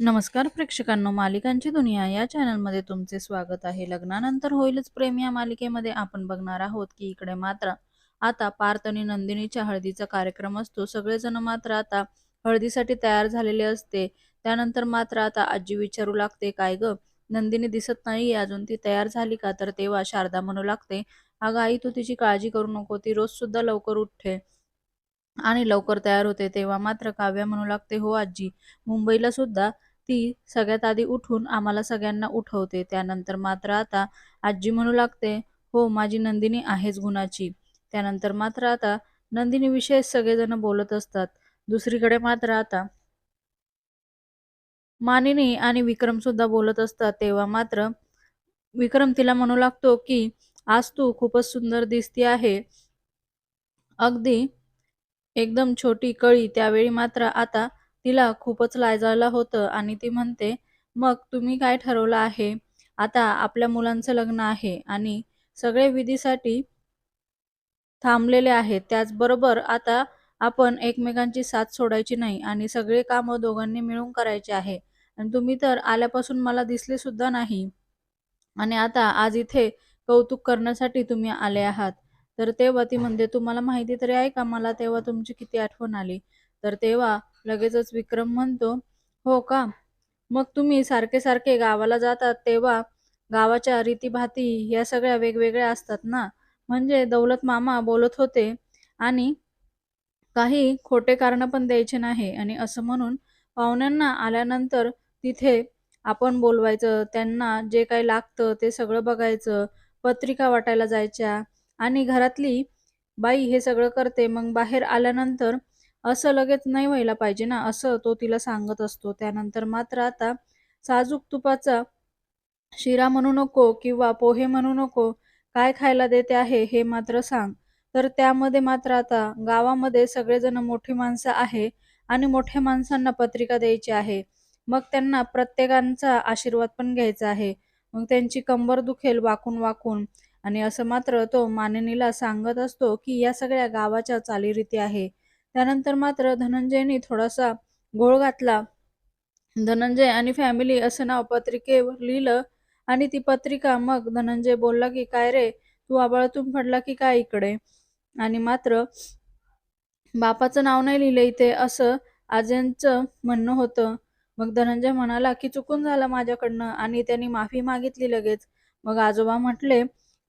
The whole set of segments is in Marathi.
नमस्कार प्रेक्षकांनो मालिकांची दुनिया या चॅनलमध्ये तुमचे स्वागत आहे. लग्नानंतर होईलच प्रेम या मालिकेमध्ये आपण बघणार आहोत की इकडे मात्र आता पार्थ आणि नंदिनीच्या हळदीचा कार्यक्रम असतो. सगळेजण मात्र आता हळदीसाठी तयार झालेले असते. त्यानंतर मात्र आता आजी विचारू लागते काय ग नंदिनी दिसत नाही अजून ती तयार झाली का? तर तेव्हा शारदा म्हणू लागते अगं आई तू तिची काळजी करू नको ती रोज सुद्धा लवकर उठते आणि लवकर तयार होते. तेव्हा मात्र काव्या म्हणू लागते हो आजी मुंबईला सुद्धा ती सगळ्यात आधी उठून आम्हाला सगळ्यांना उठवते. त्यानंतर मात्र आता आजी म्हणू लागते हो माझी नंदिनी आहेच गुणाची. त्यानंतर मात्र आता नंदिनीविषयी सगळेजण बोलत असतात. दुसरीकडे मात्र आता मानिनी आणि विक्रम सुद्धा बोलत असतात. तेव्हा मात्र विक्रम तिला म्हणू लागतो की आज तू खूपच सुंदर दिसती आहे. अगदी एकदम छोटी कळी त्यावेळी मात्र आता तिला खूपच लाजायला होतं आणि ती म्हणते मग तुम्ही काय ठरवलं आहे? आता आपल्या मुलांचं लग्न आहे आणि सगळे विधीसाठी थांबलेले आहेत. त्याचबरोबर आता आपण एकमेकांची साथ सोडायची नाही आणि सगळे कामं दोघांनी मिळून करायचे आहे. आणि तुम्ही तर आल्यापासून मला दिसले सुद्धा नाही. आणि आता आज इथे कौतुक करण्यासाठी तुम्ही आले आहात. तर तेव्हा ती म्हणते तुम्हाला माहिती तरी आहे का? मला तेव्हा तुमची किती आठवण आली. तर तेव्हा लगेचच विक्रम म्हणतो हो का? मग तुम्ही सारखे सारखे गावाला जातात तेव्हा गावाच्या रीतीभाती या सगळ्या वेगवेगळ्या असतात ना? म्हणजे दौलत मामा बोलत होते आणि काही खोटे कारण पण द्यायचे नाही आणि असं म्हणून पाहुण्यांना आल्यानंतर तिथे आपण बोलवायचं त्यांना जे काही लागतं ते सगळं बघायचं पत्रिका वाटायला जायच्या आणि घरातली बाई हे सगळं करते. मग बाहेर आल्यानंतर असं लगेच नाही व्हायला पाहिजे ना असं तो तिला सांगत असतो. त्यानंतर मात्र आता साजूक तुपाचा शिरा म्हणू नको किंवा पोहे म्हणू नको काय खायला देते आहे हे मात्र सांग. तर त्यामध्ये मात्र आता गावामध्ये सगळेजण मोठी माणसं आहे आणि मोठ्या माणसांना पत्रिका द्यायची आहे. मग त्यांना प्रत्येकांचा आशीर्वाद पण घ्यायचा आहे. मग त्यांची कंबर दुखेल वाकून वाकून. आणि असं मात्र तो मानिनीला सांगत असतो की या सगळ्या गावाच्या चालीरीती आहे. त्यानंतर मात्र धनंजयनी थोडासा घोळ घातला. धनंजय आणि फॅमिली असं नाव पत्रिकेवर लिहिलं आणि ती पत्रिका मग धनंजय बोलला की काय रे? तू आबाळातून पडला की काय इकडे? आणि मात्र बापाचं नाव नाही लिहिलं इथे असं आजेंचं म्हणणं होतं. मग धनंजय म्हणाला की चुकून झालं माझ्याकडनं आणि त्यांनी माफी मागितली लगेच. मग आजोबा म्हटले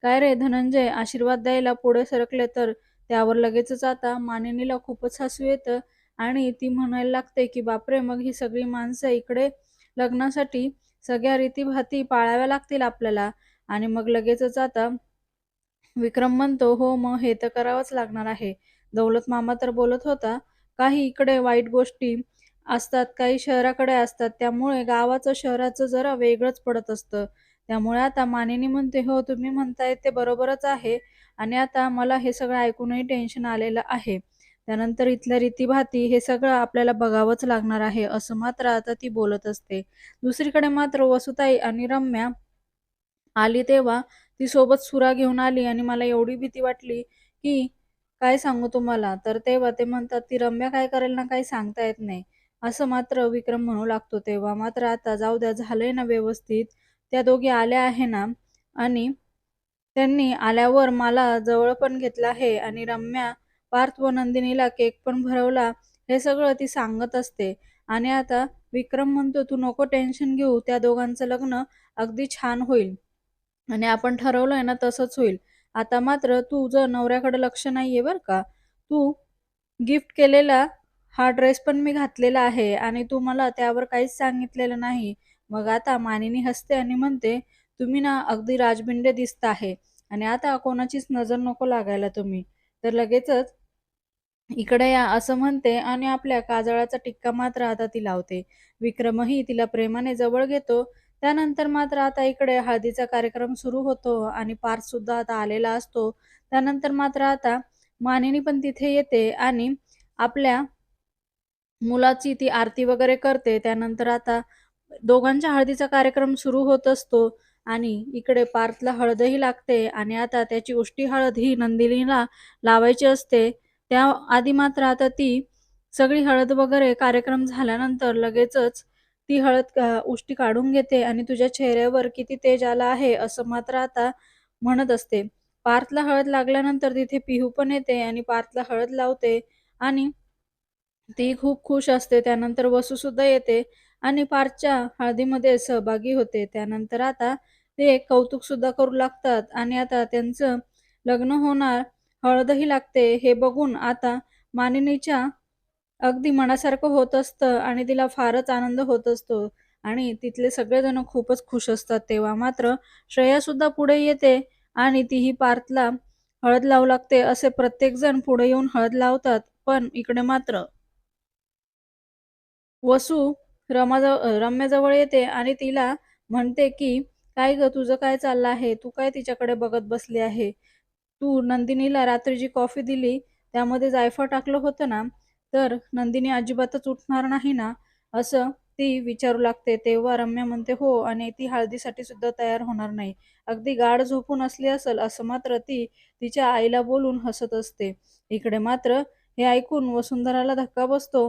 काय रे धनंजय आशीर्वाद द्यायला पुढे सरकले तर त्यावर लगेचच आता मानिनीला खूपच हसू येतं आणि ती म्हणायला लागते की बापरे मग ही सगळी माणसं इकडे लग्नासाठी सगळ्या रीतीभाती पाळाव्या लागतील आपल्याला. आणि मग लगेचच आता विक्रम म्हणतो हो मग हे तर करावंच लागणार आहे. दौलत मामा तर बोलत होता काही इकडे वाईट गोष्टी असतात काही शहराकडे असतात त्यामुळे गावाचं शहराचं जरा वेगळंच पडत असतं. त्यामुळे आता मानिनी म्हणते हो तुम्ही म्हणताय ते बरोबरच आहे. आणि आता मला हे सगळं ऐकूनही टेन्शन आलेलं आहे. त्यानंतर इथल्या रीतीभाती हे सगळं आपल्याला बघावंच लागणार आहे असं मात्र आता ती बोलत असते. दुसरीकडे मात्र वसुताई आणि रम्या आली तेव्हा ती सोबत सुरा घेऊन आली आणि मला एवढी भीती वाटली की काय सांगू तुम्हाला? तर तेव्हा ते म्हणतात ती रम्या काय करेल ना काही सांगता येत नाही. असं मात्र विक्रम म्हणू लागतो तेव्हा. मात्र आता जाऊ द्या झालंय ना व्यवस्थित. त्या दोघी आल्या आहे ना? आणि त्यांनी आल्यावर मला जवळ पण घेतलं आहे आणि रम्या पार्थ व नंदिनीला केक पण भरवला हे सगळं ती सांगत असते. आणि आता विक्रम म्हणतो तू नको टेन्शन घेऊ त्या दोघांचं लग्न अगदी छान होईल. आणि आपण ठरवलंय ना तसंच होईल. आता मात्र तुझं नवऱ्याकडे लक्ष नाहीये बरं का? तू गिफ्ट केलेला हा ड्रेस पण मी घातलेला आहे आणि तू मला त्यावर काहीच सांगितलेलं नाही. मग आता मानिनी हसते आणि म्हणते तुम्ही ना अगदी राजबिंडे दिसत आहे आणि आता कोणाचीच नजर नको लागायला तुम्ही. तर लगेचच इकडे या असं म्हणते आणि आपल्या काजळाचा टिक्का मात्र आता ती लावते. विक्रमही तिला प्रेमाने जवळ घेतो. त्यानंतर मात्र आता इकडे हळदीचा कार्यक्रम सुरू होतो आणि पार्थ सुद्धा आता आलेला असतो. त्यानंतर मात्र आता मानिनी पण तिथे येते आणि आपल्या मुलाची ती आरती वगैरे करते. त्यानंतर आता दोघांच्या हळदीचा कार्यक्रम सुरू होत असतो आणि इकडे पार्थला हळदही लागते आणि आता त्याची उष्टी हळद ही नंदिनीला लावायची असते. त्या आधी मात्र आता ती सगळी हळद वगैरे कार्यक्रम झाल्यानंतर लगेचच ती हळद उष्टी काढून घेते आणि तुझ्या चेहऱ्यावर किती तेज आला आहे असं मात्र आता म्हणत असते. पार्थला हळद लागल्यानंतर तिथे पिहू पण येते आणि पार्थला हळद लावते आणि ती खूप खुश असते. त्यानंतर वसू सुद्धा येते. आणि पार्थच्या हळदीमध्ये सहभागी होते. त्यानंतर आता ते कौतुक सुद्धा करू लागतात आणि आता त्यांचं लग्न होणार. हळदही लागते. हे बघून आता मानिनीच्या अगदी मनासारखं होत असतं आणि तिला फारच आनंद होत असतो. आणि तिथले सगळेजण खूपच खुश असतात. तेव्हा मात्र श्रेया सुद्धा पुढे येते आणि तीही पार्थला हळद लावू लागते असे प्रत्येकजण पुढे येऊन हळद लावतात. पण इकडे मात्र वसू रमाजवळ रम्याजवळ येते आणि तिला म्हणते की काय ग तुझं काय चाललं आहे? तू काय तिच्याकडे बघत बसली आहे? तू नंदिनीला रात्री जी कॉफी दिली त्यामध्ये जायफळ टाकलं होतं ना? तर नंदिनी अजिबातच उठणार नाही ना? असं ती विचारू लागते. तेव्हा रम्या म्हणते हो आणि ती हळदीसाठी सुद्धा तयार होणार नाही. अगदी गाढ झोपून असली असेल असं मात्र ती तिच्या आईला बोलून हसत असते. इकडे मात्र हे ऐकून वसुंधराला धक्का बसतो.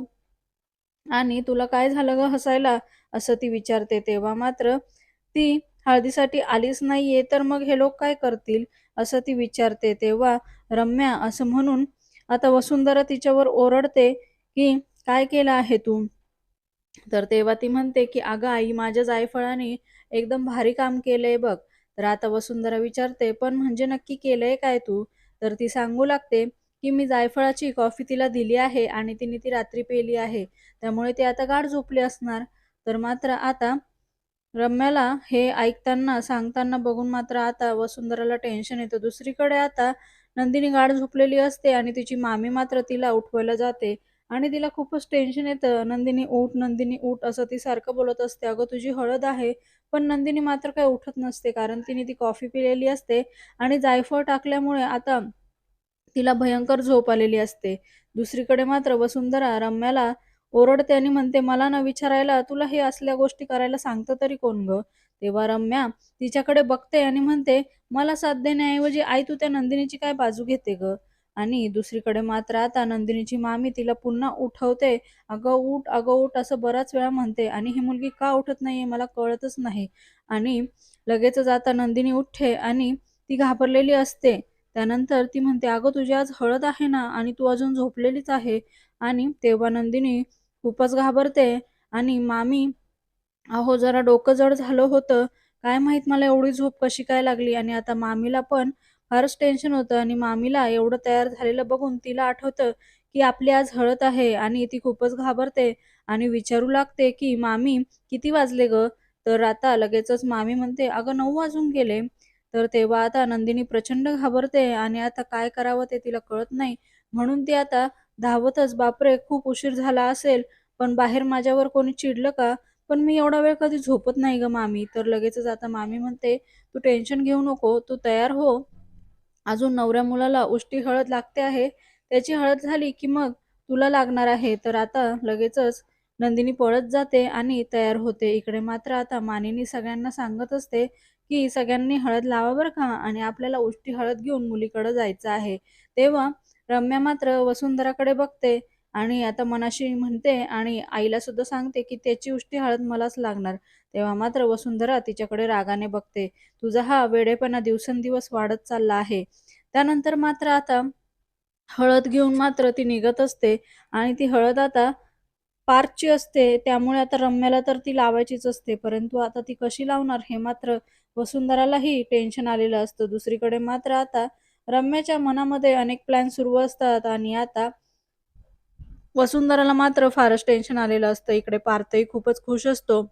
आणि तुला काय झालं ग हसायला? असं ती विचारते तेव्हा मात्र ती हळदीसाठी आलीच नाहीये तर मग हे लोक काय करतील? असं ती विचारते तेव्हा रम्या असं म्हणून आता वसुंधरा तिच्यावर ओरडते की काय केलं आहे तू? तर तेव्हा ती म्हणते की अगं आई माझ्या जायफळाने एकदम भारी काम केलंय बघ. तर आता वसुंधरा विचारते पण म्हणजे नक्की केलंय काय तू? तर ती सांगू लागते की मी जायफळाची कॉफी तिला दिली आहे आणि तिने ती रात्री पेली आहे. त्यामुळे ती आता गाढ झोपली असणार. तर मात्र आता रम्याला हे ऐकताना सांगताना बघून मात्र आता वसुंधराला टेन्शन येतं. दुसरीकडे आता नंदिनी गाढ झोपलेली असते आणि तिची मामी मात्र तिला उठवायला जाते आणि तिला खूपच टेन्शन येतं. नंदिनी उठ नंदिनी उठ असं ती सारखं बोलत असते. अगं तुझी हळद आहे पण नंदिनी मात्र काही उठत नसते कारण तिने ती कॉफी पिलेली असते आणि जायफळ टाकल्यामुळे आता तिला भयंकर झोप आलेली असते. दुसरीकडे मात्र वसुंधरा रम्याला ओरडते आणि म्हणते मला ना विचारायला तुला हे असल्या गोष्टी करायला सांगतं तरी कोण ग? तेव्हा रम्या तिच्याकडे बघते आणि म्हणते मला साथ देण्याऐवजी आई तू त्या नंदिनीची काय बाजू घेते ग? आणि दुसरीकडे मात्र आता नंदिनीची मामी तिला पुन्हा उठवते. अगं उठ अगं उठ असं बराच वेळा म्हणते आणि ही मुलगी का उठत नाहीये मला कळतच नाही. आणि लगेचच आता नंदिनी उठते आणि ती घाबरलेली असते. त्यानंतर ती म्हणते अगं तुझी आज हळद आहे ना आणि तू अजून झोपलेलीच आहे आणि तेव्हा नंदिनी खूपच घाबरते आणि मामी अहो जरा डोकं जड झालं होतं. काय माहीत मला एवढी झोप कशी काय लागली? आणि आता मामीला पण फारच टेन्शन होतं आणि मामीला एवढं तयार झालेलं बघून तिला आठवतं की आपली आज हळद आहे आणि ती खूपच घाबरते आणि विचारू लागते की मामी किती वाजले ग? तर आता लगेचच मामी म्हणते अगं नऊ वाजून गेले. तर तेव्हा आता नंदिनी प्रचंड घाबरते आणि आता काय करावं ते तिला कळत नाही. म्हणून ती आता धावतच बापरे खूप उशीर झाला असेल पण बाहेर माझ्यावर कोणी चिडलं का? पण मी एवढा वेळ कधी झोपत नाही ग मामी. तर लगेचच आता मामी म्हणते तू टेन्शन घेऊ नको तू तयार हो. अजून नवऱ्या मुलाला उष्टी हळद लागते आहे. त्याची हळद झाली की मग तुला लागणार आहे. तर आता लगेचच नंदिनी पळत जाते आणि तयार होते. इकडे मात्र आता मानिनी सगळ्यांना सांगत असते की सगळ्यांनी हळद लावा बरं का आणि आपल्याला उष्टी हळद घेऊन मुलीकडे जायचं आहे. तेव्हा रम्या मात्र वसुंधराकडे बघते आणि आता मनाशी म्हणते आणि आईला सुद्धा सांगते की त्याची उष्टी हळद मलाच लागणार. तेव्हा मात्र वसुंधरा तिच्याकडे रागाने बघते. तुझा हा वेडेपणा दिवसेंदिवस वाढत चालला आहे. त्यानंतर मात्र आता हळद घेऊन मात्र ती निघत असते आणि ती हळद आता पार्कची असते. त्यामुळे आता रम्याला तर ती लावायचीच असते. परंतु आता ती कशी लावणार हे मात्र वसुंधरालाही टेन्शन आलेलं असतं. दुसरीकडे मात्र आता रम्याच्या मनामध्ये अनेक प्लॅन सुरू असतात आणि आता वसुंधराला मात्र फारच टेन्शन आलेलं असतं. इकडे पार्थही खूपच खुश असतो.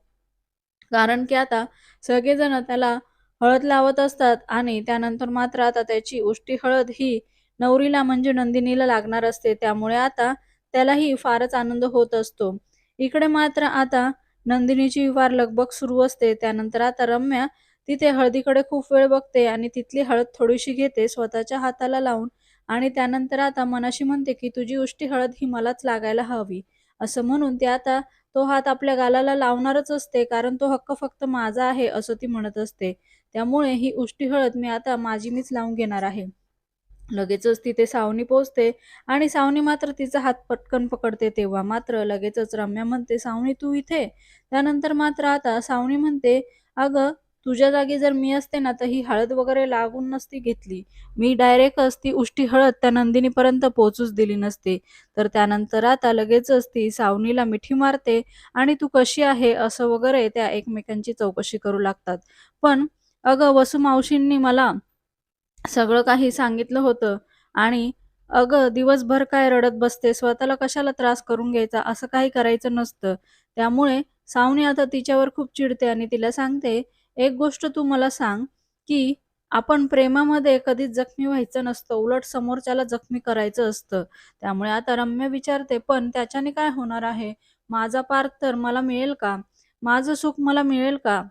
कारण की आता सगळेजण त्याला हळद लावत असतात आणि त्यानंतर मात्र आता त्याची उष्टी हळद ही नवरीला म्हणजे नंदिनीला लागणार असते. त्यामुळे आता त्यालाही फारच आनंद होत असतो. इकडे मात्र आता नंदिनीची वार लगबग सुरू असते. त्यानंतर आता रम्या तिथे हळदीकडे खूप वेळ बघते आणि तिथली हळद थोडीशी घेते स्वतःच्या हाताला लावून. आणि त्यानंतर आता मनाशी म्हणते की तुझी उष्टी हळद ही मलाच लागायला हवी. असं म्हणून ते आता तो हात आपल्या गालाला लावणारच असते कारण तो हक्क फक्त माझा आहे असं ती म्हणत असते. त्यामुळे ही उष्टी हळद मी आता माझी मीच लावून घेणार आहे. लगेचच तिथे सावनी पोचते आणि सावनी मात्र तिचा हात पटकन पकडते तेव्हा मात्र लगेचच रम्या म्हणते सावनी तू इथे? त्यानंतर मात्र आता सावनी म्हणते अगं तुझ्या जागी जर मी असते ना तर ही हळद वगैरे लागून नसती घेतली. मी डायरेक्ट असती उष्टी हळद त्या नंदिनीपर्यंत पोहोचूच दिली नसते. तर त्यानंतर आता लगेचच ती सावनीला मिठी मारते आणि तू कशी आहे असं वगैरे त्या एकमेकांची चौकशी करू लागतात. पण अगं वसू मावशींनी मला सगळं काही सांगितलं होतं आणि अगं दिवसभर काय रडत बसते स्वतःला कशाला त्रास करून घ्यायचा असं काही करायचं नसतं. त्यामुळे सावनी आता तिच्यावर खूप चिडते आणि तिला सांगते एक गोष्ट तू मला सांग की आपण प्रेमामध्ये कधीच जखमी व्हायचं नसतं उलट समोरच्याला जखमी करायचं असतं. त्यामुळे आता रम्य विचारते पण त्याच्याने काय होणार आहे? माझा पार्थ तर मला मिळेल का? माझं सुख मला मिळेल का?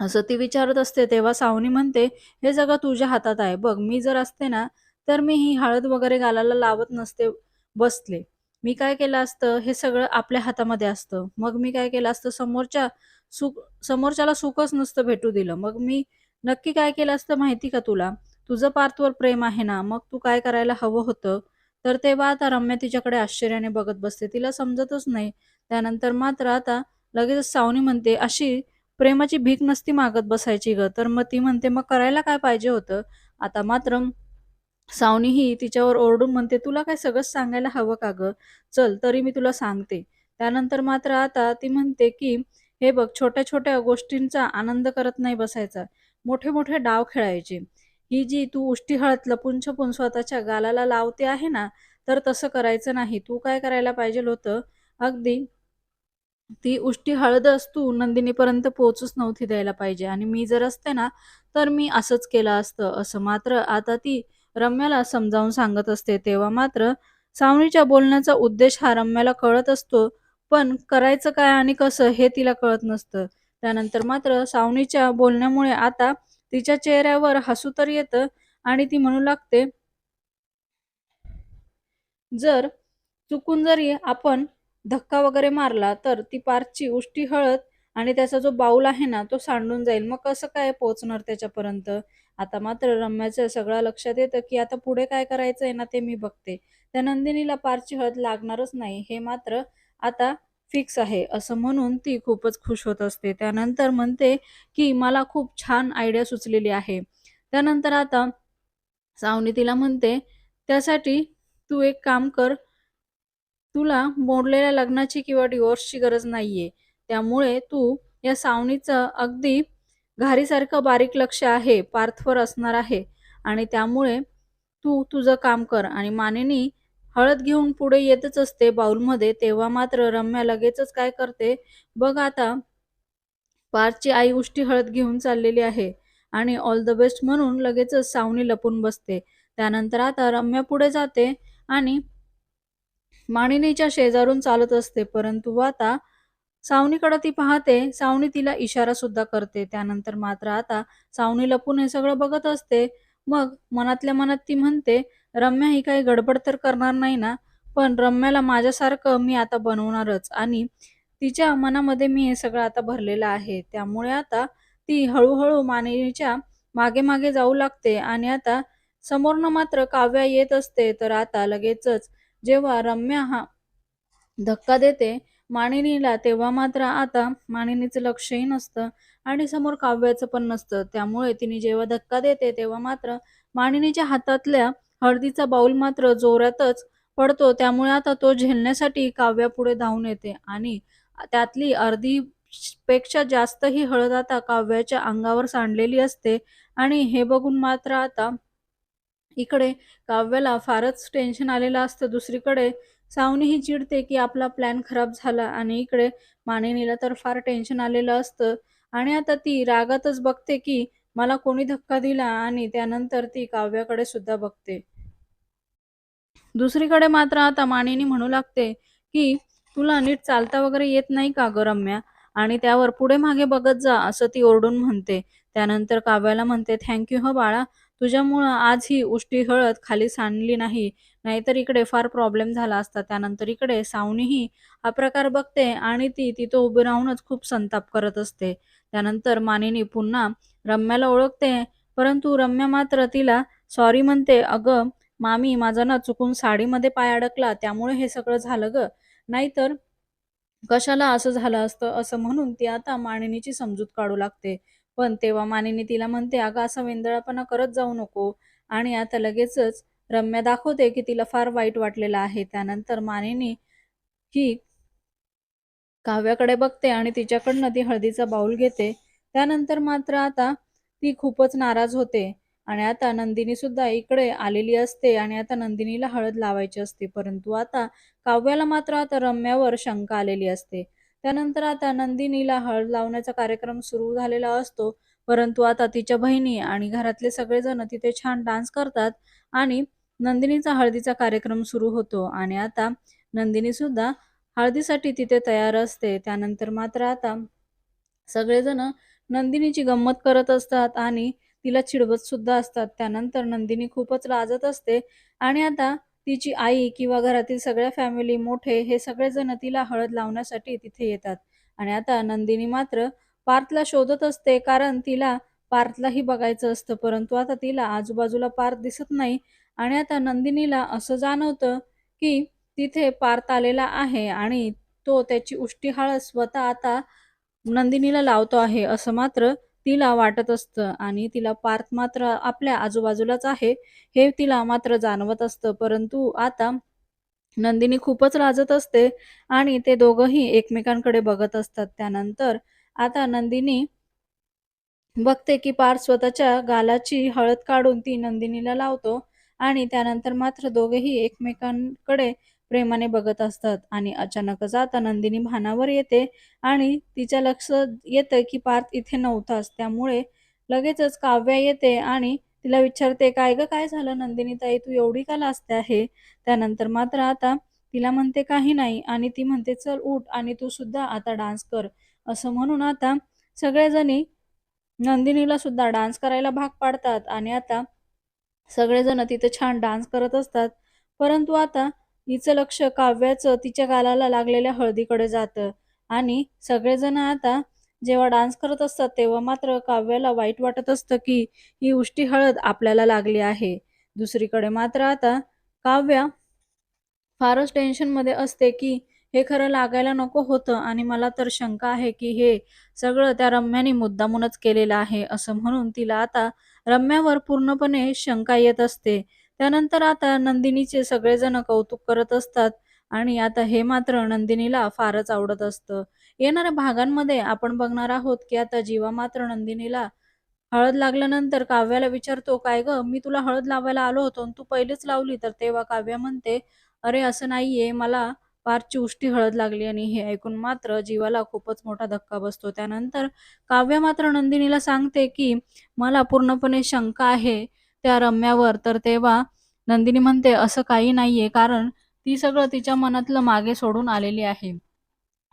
असं ती विचारत असते तेव्हा सावनी म्हणते हे सगळं तुझ्या हातात आहे. बघ मी जर असते ना तर मी ही हळद वगैरे घालायला लावत नसते बसले. मी काय केलं असतं? हे सगळं आपल्या हातामध्ये असतं. मग मी काय केलं असतं? समोरच्या सुख समोरच्याला सुखच नसतं भेटू दिलं. मग मी नक्की काय केलं असतं माहिती का तुला? तुझं पार्थवर प्रेम आहे ना मग तू काय करायला हवं होतं? तर तेव्हा आता रम्या तिच्याकडे आश्चर्याने बघत बसते. तिला समजतच नाही. त्यानंतर मात्र आता लगेच सावनी म्हणते अशी प्रेमाची भीक नसती मागत बसायची ग. तर मग ती म्हणते मग करायला काय पाहिजे होतं? आता मात्र सावनी ही तिच्यावर ओरडून म्हणते तुला काय सगळंच सांगायला हवं का ग? चल तरी मी तुला सांगते. त्यानंतर मात्र आता ती म्हणते की हे बघ छोट्या छोट्या गोष्टींचा आनंद करत नाही बसायचा. मोठे मोठे डाव खेळायचे. ही जी तू उष्टी हळद लपून छपून स्वतःच्या गालाला लावते आहे ना तर तसं करायचं नाही. तू काय करायला पाहिजे होतं? अगदी. ती उष्टी हळदच तू नंदिनीपर्यंत पोहोचूच नव्हती द्यायला पाहिजे. आणि मी जर असते ना तर मी असंच केलं असतं. असं मात्र आता ती रम्याला समजावून सांगत असते. तेव्हा मात्र सावनीच्या बोलण्याचा उद्देश हा रम्याला कळत असतो. पण करायचं काय आणि कसं हे तिला कळत नसतं. त्यानंतर मात्र सावनीच्या बोलण्यामुळे आता तिच्या चेहऱ्यावर हसू तर येतं आणि ती म्हणू लागते जर चुकून जरी आपण धक्का वगैरे मारला तर ती पारची उष्टी हळद आणि त्याचा जो बाऊल आहे ना तो सांडून जाईल. मग कसं काय पोहोचणार त्याच्यापर्यंत? आता मात्र रम्याचं सगळं लक्षात येतं की आता पुढे काय करायचं आहे ना ते मी बघते. त्या नंदिनीला पारची हळद लागणारच नाही. हे मात्र आता फिक्स आहे असं म्हणून ती खूपच खुश होत असते. त्यानंतर म्हणते की मला खूप छान आयडिया सुचलेली आहे. त्यानंतर आता सावनी तिला म्हणते त्यासाठी तू एक काम कर तुला मोडलेल्या लग्नाची किंवा डिवोर्सची गरज नाहीये. त्यामुळे तू या सावनीचं अगदी घारीसारखं बारीक लक्ष आहे पार्थवर असणार आहे. आणि त्यामुळे तू तुझं काम कर. आणि मानेनी हळद घेऊन पुढे येतच असते बाउलमध्ये तेव्हा मात्र रम्या लगेचच काय करते? बघ आता. पारची आई उष्टी हळद घेऊन चाललेली आहे आणि ऑल द बेस्ट म्हणून लगेचच सावनी लपून बसते. त्यानंतर आता रम्या पुढे जाते आणि माणिनीच्या शेजारून चालत असते परंतु आता सावनीकडे ती पाहते. सावनी तिला इशारा सुद्धा करते. त्यानंतर मात्र आता सावनी लपून हे सगळं बघत असते. मग मनातल्या मनात ती म्हणते रम्या ही काही गडबड तर करणार नाही ना पण रम्याला माझ्यासारखं मी आता बनवणारच आणि तिच्या मनामध्ये मी हे सगळं आता भरलेलं आहे. त्यामुळे आता ती हळूहळू मानिनीच्या मागे मागे जाऊ लागते आणि आता समोरनं मात्र काव्या येत असते तर आता लगेचच जेव्हा रम्या हा धक्का देते मानिनीला तेव्हा मात्र आता मानिनीचं लक्षही नसतं आणि समोर काव्याचं पण नसतं. त्यामुळे तिने जेव्हा धक्का देते तेव्हा मात्र मानिनीच्या हातातल्या हळदीचा बाऊल मात्र जोरातच पडतो. त्यामुळे आता तो झेलण्यासाठी काव्या पुढे धावून येते आणि त्यातली अर्धी पेक्षा जास्त ही हळद आता काव्याच्या अंगावर सांडलेली असते. आणि हे बघून मात्र आता इकडे काव्याला फारच टेन्शन आलेलं असतं. दुसरीकडे सावनी ही चिडते की आपला प्लॅन खराब झाला आणि इकडे मानिनीला तर फार टेन्शन आलेलं असतं. आणि आता ती रागातच बघते की मला कोणी धक्का दिला आणि त्यानंतर ती काव्याकडे सुद्धा बघते. दुसरीकडे मात्र आता मानिनी म्हणू लागते की तुला नीट चालता वगैरे येत नाही का ग रम्या? आणि त्यावर पुढे मागे बघत जा असं ती ओरडून म्हणते. त्यानंतर काव्याला म्हणते थँक्यू ह बाळा. तुझ्यामुळं आज ही उष्टी हळद खाली सांडली नाही. नाहीतर इकडे फार प्रॉब्लेम झाला असता. त्यानंतर इकडे सावनीही हा प्रकार बघते आणि ती तिथं उभी राहूनच खूप संताप करत असते. त्यानंतर मानिनी पुन्हा रम्याला ओळखते. परंतु रम्या मात्र तिला सॉरी म्हणते अगं मामी माझा ना चुकून साडीमध्ये पाय अडकला त्यामुळे हे सगळं झालं ग. नाहीतर कशाला असं झालं असतं असं म्हणून ती आता मानिनीची समजूत काढू लागते. पण तेव्हा मानिनी तिला म्हणते अगं असा वेंदळापणा करत जाऊ नको. आणि आता लगेचच रम्या दाखवते की तिला फार वाईट वाटलेलं आहे. त्यानंतर मानिनी ही काव्याकडे बघते आणि तिच्याकडनं ती हळदीचा बाऊल घेते. त्यानंतर मात्र आता ती खूपच नाराज होते. आणि आता नंदिनी सुद्धा इकडे आलेली असते आणि आता नंदिनीला हळद लावायची असते. परंतु आता काव्याला मात्र आता रम्यावर शंका आलेली असते. त्यानंतर आता नंदिनीला हळद लावण्याचा कार्यक्रम सुरू झालेला असतो. परंतु आता तिच्या बहिणी आणि घरातले सगळेजण तिथे छान डान्स करतात आणि नंदिनीचा हळदीचा कार्यक्रम सुरू होतो. आणि आता नंदिनी सुद्धा हळदीसाठी तिथे तयार असते. त्यानंतर मात्र आता सगळेजण नंदिनीची गंमत करत असतात आणि तिला चिडवत सुद्धा असतात. त्यानंतर नंदिनी खूपच लाजत असते. आणि आता तिची आई किंवा घरातील सगळ्या फॅमिली मोठे हे सगळेजण तिला हळद लावण्यासाठी तिथे येतात. आणि आता नंदिनी मात्र पार्थला शोधत असते कारण तिला पार्थलाही बघायचं असतं. परंतु आता तिला आजूबाजूला पार्थ दिसत नाही. आणि आता नंदिनीला असं जाणवतं की तिथे पार्थ आलेला आहे आणि तो त्याची उष्टी हळद स्वतः आता नंदिनीला लावतो आहे. असं मात्र तिला वाटत असतं आणि तिला पार्थ मात्र आपल्या आजूबाजूलाच आहे हे तिला मात्र जाणवत असतं. परंतु आता नंदिनी खूपच लाजत असते आणि ते दोघंही एकमेकांकडे बघत असतात. त्यानंतर आता नंदिनी बघते की पार्थ स्वतःच्या गालाची हळद काढून ती नंदिनीला लावतो आणि त्यानंतर मात्र दोघेही एकमेकांकडे प्रेमाने बघत असतात आणि अचानकच आता नंदिनी भानावर येते आणि तिच्या लक्ष येतं की पार्थ इथे नव्हताच. त्यामुळे लगेचच काव्या येते आणि तिला विचारते काय ग काय झालं नंदिनी ताई? तू एवढी का लाजते आहे? त्यानंतर मात्र आता तिला म्हणते काही नाही. आणि ती म्हणते चल उठ आणि तू सुद्धा आता डान्स कर. असं म्हणून आता सगळेजणी नंदिनीला सुद्धा डान्स करायला भाग पाडतात आणि आता सगळेजण तिथे छान डान्स करत असतात. परंतु आता हिचं लक्ष काव्याचं तिच्या गालाला लागलेल्या हळदीकडे जातं. आणि सगळेजण आता जेव्हा डान्स करत असतात तेव्हा मात्र काव्याला वाईट वाटत असतं की ही उष्टी हळद आपल्याला लागली आहे. दुसरीकडे मात्र आता काव्या फारच टेन्शनमध्ये असते की हे खरं लागायला नको होतं आणि मला तर शंका आहे की हे सगळं त्या रम्याने मुद्दामूनच केलेलं आहे असं म्हणून तिला आता रम्यावर पूर्णपणे शंका येत असते. त्यानंतर आता नंदिनीचे सगळेजण कौतुक करत असतात आणि आता हे मात्र नंदिनीला फारच आवडत असतं. येणाऱ्या भागांमध्ये आपण बघणार आहोत की आता जीवा मात्र नंदिनीला हळद लागल्यानंतर काव्याला विचारतो काय ग मी तुला हळद लावायला आलो होतो आणि तू पहिलेच लावली तर तेव्हा काव्या म्हणते अरे असं नाहीये मला फारची उष्टी हळद लागली आणि हे ऐकून मात्र जीवाला खूपच मोठा धक्का बसतो. त्यानंतर काव्य मात्र नंदिनीला सांगते की मला पूर्णपणे शंका आहे त्या रम्यावर. तर तेव्हा नंदिनी म्हणते असं काही नाहीये कारण ती सगळं तिच्या मनातलं मागे सोडून आलेली आहे.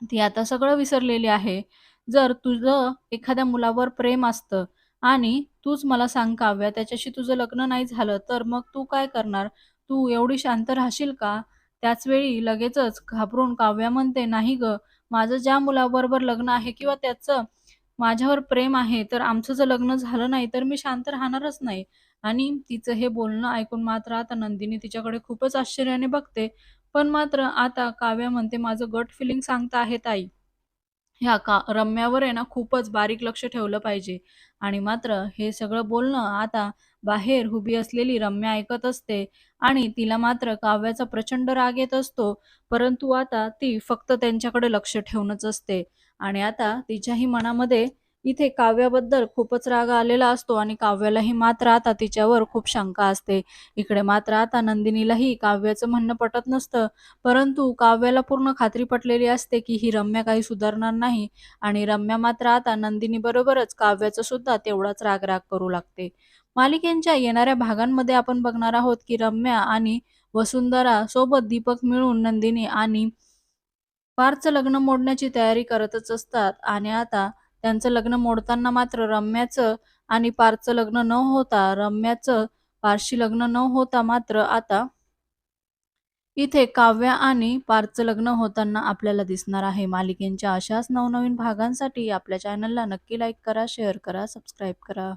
ती आता सगळं विसरलेली आहे. जर तुझं एखाद्या मुलावर प्रेम असतं आणि तूच मला सांग काव्या त्याच्याशी तुझं लग्न नाही झालं तर मग तू काय करणार? तू एवढी शांत राहशील का? त्याच वेळी लगेचच घाबरून काव्या म्हणते नाही ग माझं ज्या मुलाबरोबर लग्न आहे किंवा त्याचं माझ्यावर प्रेम आहे तर आमचं जर लग्न झालं नाही तर मी शांत राहणारच नाही. आणि तिचं हे बोलणं ऐकून मात्र आता नंदिनी तिच्याकडे खूपच आश्चर्याने बघते. पण मात्र आता काव्या म्हणते माझं गट फिलिंग सांगता आहे ताई. ह्या का रम्यावर आहे ना खूपच बारीक लक्ष ठेवलं पाहिजे. आणि मात्र हे सगळं बोलणं आता बाहेर उभी असलेली रम्या ऐकत असते. आणि तिला मात्र काव्याचा प्रचंड राग येत असतो. परंतु आता ती फक्त त्यांच्याकडे लक्ष ठेवूनच असते. आणि आता तिच्याही मनामध्ये इथे काव्याबद्दल खूपच राग आलेला असतो आणि काव्यालाही मात्र आता तिच्यावर खूप शंका असते. इकडे मात्र आता नंदिनीलाही काव्याचं म्हणणं पटत नसतं परंतु काव्याला पूर्ण खात्री पटलेली असते की ही रम्या काही सुधारणार नाही आणि रम्या मात्र आता नंदिनी बरोबरच काव्याचं सुद्धा तेवढाच राग राग करू लागते. मालिकेंच्या येणाऱ्या भागांमध्ये आपण बघणार आहोत की रम्या आणि वसुंधरा सोबत दीपक मिळून नंदिनी आणि पारचं लग्न मोडण्याची तयारी करतच असतात आणि आता त्यांचं लग्न मोडताना मात्र रम्याचं आणि पारचं लग्न न होता रम्याचं पारशी लग्न न होता मात्र आता इथे काव्या आणि पारचं लग्न होताना आपल्याला दिसणार आहे. मालिकेंच्या अशाच नवनवीन भागांसाठी आपल्या चॅनलला नक्की लाईक करा शेअर करा सबस्क्राईब करा.